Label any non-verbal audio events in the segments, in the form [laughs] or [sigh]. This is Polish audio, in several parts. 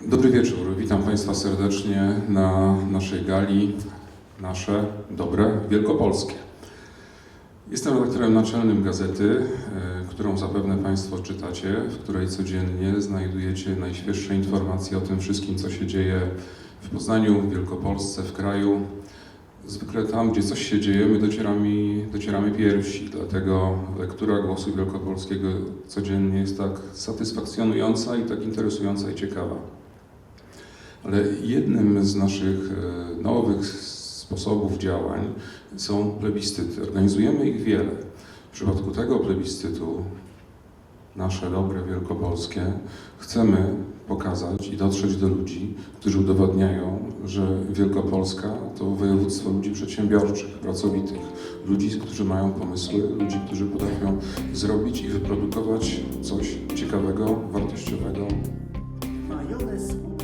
Dobry wieczór. Witam Państwa serdecznie na naszej gali. Nasze dobre wielkopolskie. Jestem redaktorem naczelnym gazety, e, którą zapewne Państwo czytacie, w której codziennie znajdujecie najświeższe informacje o tym wszystkim, co się dzieje w Poznaniu, w Wielkopolsce, w kraju. Zwykle tam, gdzie coś się dzieje, my docieramy, docieramy pierwsi, dlatego lektura głosu wielkopolskiego codziennie jest tak satysfakcjonująca i tak interesująca i ciekawa. Ale jednym z naszych e, nowych sposobów działań są plebiscyty. Organizujemy ich wiele. W przypadku tego plebiscytu, nasze dobre wielkopolskie, chcemy pokazać i dotrzeć do ludzi, którzy udowadniają, że Wielkopolska to województwo ludzi przedsiębiorczych, pracowitych, ludzi, którzy mają pomysły, ludzi, którzy potrafią zrobić i wyprodukować coś ciekawego, wartościowego. Majonez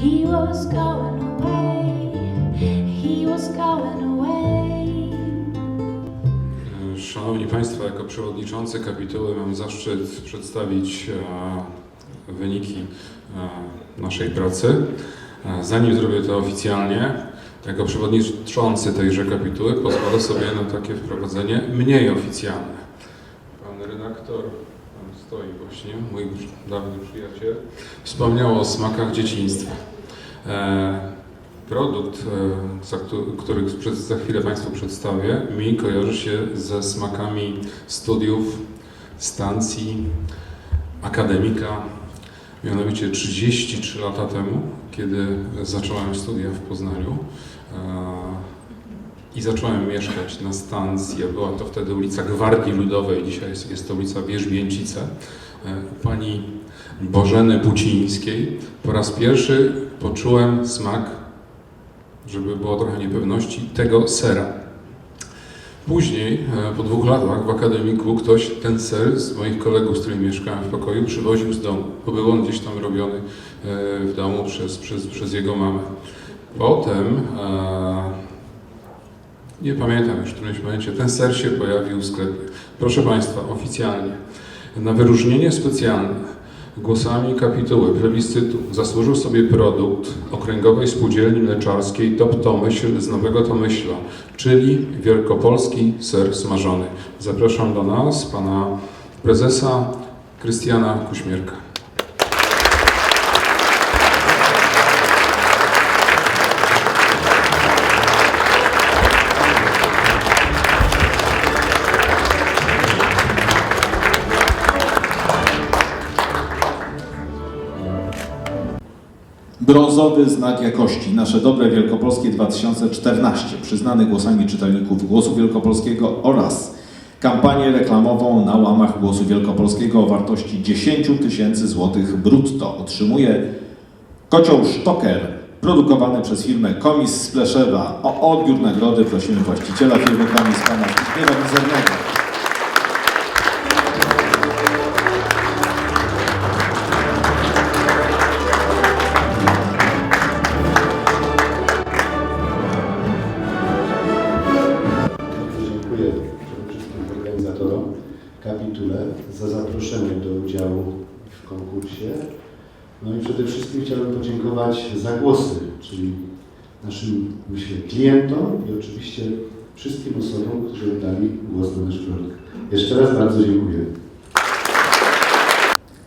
He was going away, he was going away. Szanowni Państwo, jako przewodniczący kapituły mam zaszczyt przedstawić e, wyniki e, naszej pracy. E, zanim zrobię to oficjalnie, jako przewodniczący tejże kapituły pozwolę sobie na takie wprowadzenie mniej oficjalne właśnie, mój dawny przyjaciel, wspomniał o smakach dzieciństwa. E, Produkt, e, który za chwilę Państwu przedstawię, mi kojarzy się ze smakami studiów, stacji, akademika. Mianowicie 33 lata temu, kiedy zacząłem studia w Poznaniu e, i zacząłem mieszkać na stacji, była to wtedy ulica Gwardii Ludowej, dzisiaj jest, jest to ulica Wierzbięcice, e, pani Bożeny Bucińskiej, po raz pierwszy poczułem smak żeby było trochę niepewności, tego sera. Później, e, po dwóch latach w akademiku, ktoś ten ser z moich kolegów, z którymi mieszkałem w pokoju, przywoził z domu, bo był on gdzieś tam robiony e, w domu przez, przez, przez jego mamę. Potem, nie pamiętam już w którymś momencie, ten ser się pojawił w sklepie. Proszę Państwa, oficjalnie, na wyróżnienie specjalne Głosami kapituły plebiscytu zasłużył sobie produkt Okręgowej Spółdzielni Mleczarskiej Top Tomyśl z Nowego Tomyśla, czyli wielkopolski ser smażony. Zapraszam do nas pana prezesa Krystiana Kuśmierka. Brązowy znak jakości. Nasze dobre Wielkopolskie 2014, przyznany głosami czytelników Głosu Wielkopolskiego oraz kampanię reklamową na łamach Głosu Wielkopolskiego o wartości 10 tysięcy złotych brutto. Otrzymuje kocioł Sztoker, produkowany przez firmę Komis z Pleszewa. O odbiór nagrody prosimy właściciela firmy Komis, pana Zbigniewa Mizernego. Podziękować za głosy, czyli naszym, myślę, klientom i oczywiście wszystkim osobom, którzy oddali głos na nasz produkt. Jeszcze raz bardzo dziękuję.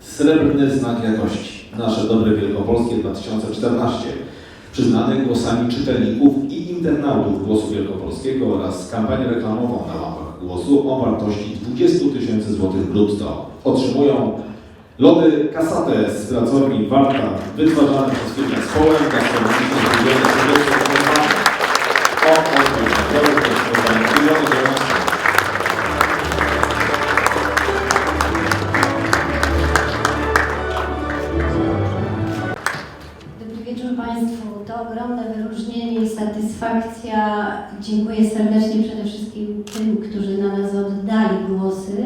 Srebrny znak jakości. Nasze dobre Wielkopolskie 2014. Przyznany głosami czytelników i internautów Głosu Wielkopolskiego oraz kampanię reklamową na łamach Głosu o wartości 20 tysięcy złotych brutto. Otrzymują lody Kasate z pracowni Warta, wytwarzane przez firmę Społem, gastronomiczną zbudowane o. Dobry wieczór Państwu. To ogromne wyróżnienie i satysfakcja. Dziękuję serdecznie przede wszystkim tym, którzy na nas oddali głosy.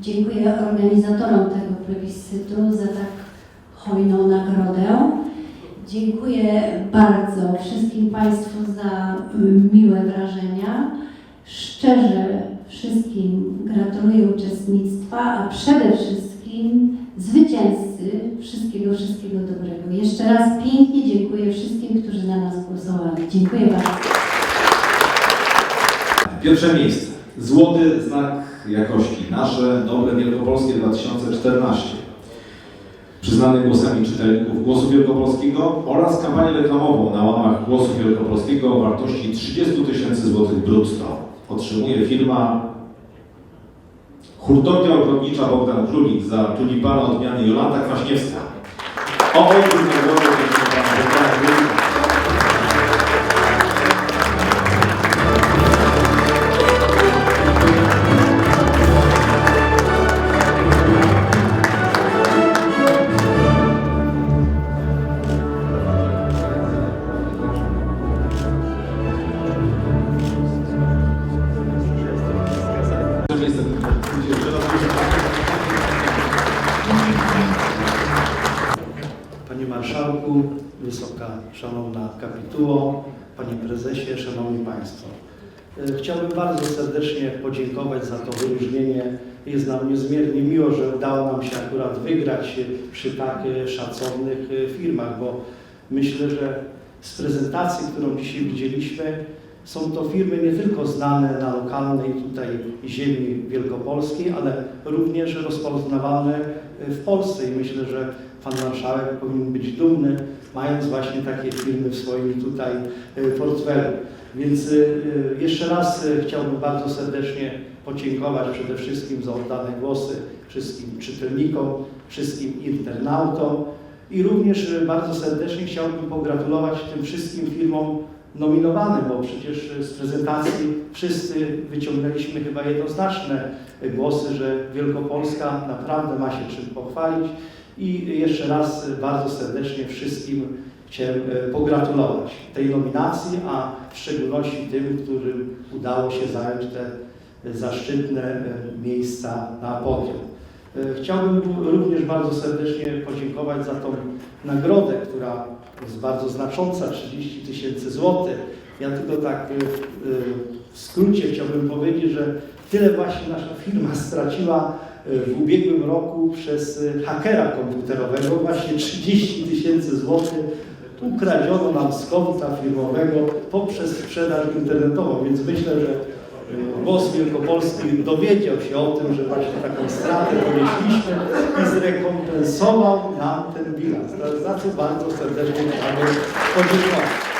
Dziękuję organizatorom tego plebiscytu za tak hojną nagrodę. Dziękuję bardzo wszystkim Państwu za mm, miłe wrażenia. Szczerze wszystkim gratuluję uczestnictwa, a przede wszystkim zwycięzcy wszystkiego, wszystkiego dobrego. Jeszcze raz pięknie dziękuję wszystkim, którzy na nas głosowali. Dziękuję bardzo. Pierwsze miejsce. Złoty znak jakości. Nasze dobre Wielkopolskie 2014. Przyznany głosami czytelników Głosu Wielkopolskiego oraz kampanię reklamową na łamach Głosu Wielkopolskiego o wartości 30 tysięcy złotych brutto. Otrzymuje firma Hurtownia Ogrodnicza Bogdan Królik za tulipana odmiany Jolanta Kwaśniewska. O odbiór E, Chciałbym bardzo serdecznie podziękować za to wyróżnienie. Jest nam niezmiernie miło, że udało nam się akurat wygrać przy tak e, szacownych e, firmach, bo myślę, że z prezentacji, którą dzisiaj widzieliśmy, są to firmy nie tylko znane na lokalnej tutaj ziemi wielkopolskiej, ale również rozpoznawalne w Polsce i myślę, że Pan Marszałek powinien być dumny, mając właśnie takie firmy w swoim tutaj e, portfelu. Więc e, jeszcze raz e, chciałbym bardzo serdecznie podziękować przede wszystkim za oddane głosy wszystkim czytelnikom, wszystkim internautom i również bardzo serdecznie chciałbym pogratulować tym wszystkim firmom nominowanym, bo przecież z prezentacji wszyscy wyciągnęliśmy chyba jednoznaczne głosy, że Wielkopolska naprawdę ma się czym pochwalić i jeszcze raz bardzo serdecznie wszystkim chciałem e, pogratulować tej nominacji, a w szczególności tym, którym udało się zająć te zaszczytne e, miejsca na podium. E, Chciałbym również bardzo serdecznie podziękować za tą nagrodę, która jest bardzo znacząca, 30 tysięcy złotych. Ja tylko tak e, w- w skrócie chciałbym powiedzieć, że tyle właśnie nasza firma [laughs] straciła e, w ubiegłym roku przez hakera komputerowego, właśnie 30 tysięcy złotych ukradziono nam z konta firmowego poprzez sprzedaż internetową, więc myślę, że Głos Wielkopolski dowiedział się o tym, że właśnie taką stratę ponieśliśmy i zrekompensował nam ten bilans. Za co bardzo serdecznie chciałbym podziękować.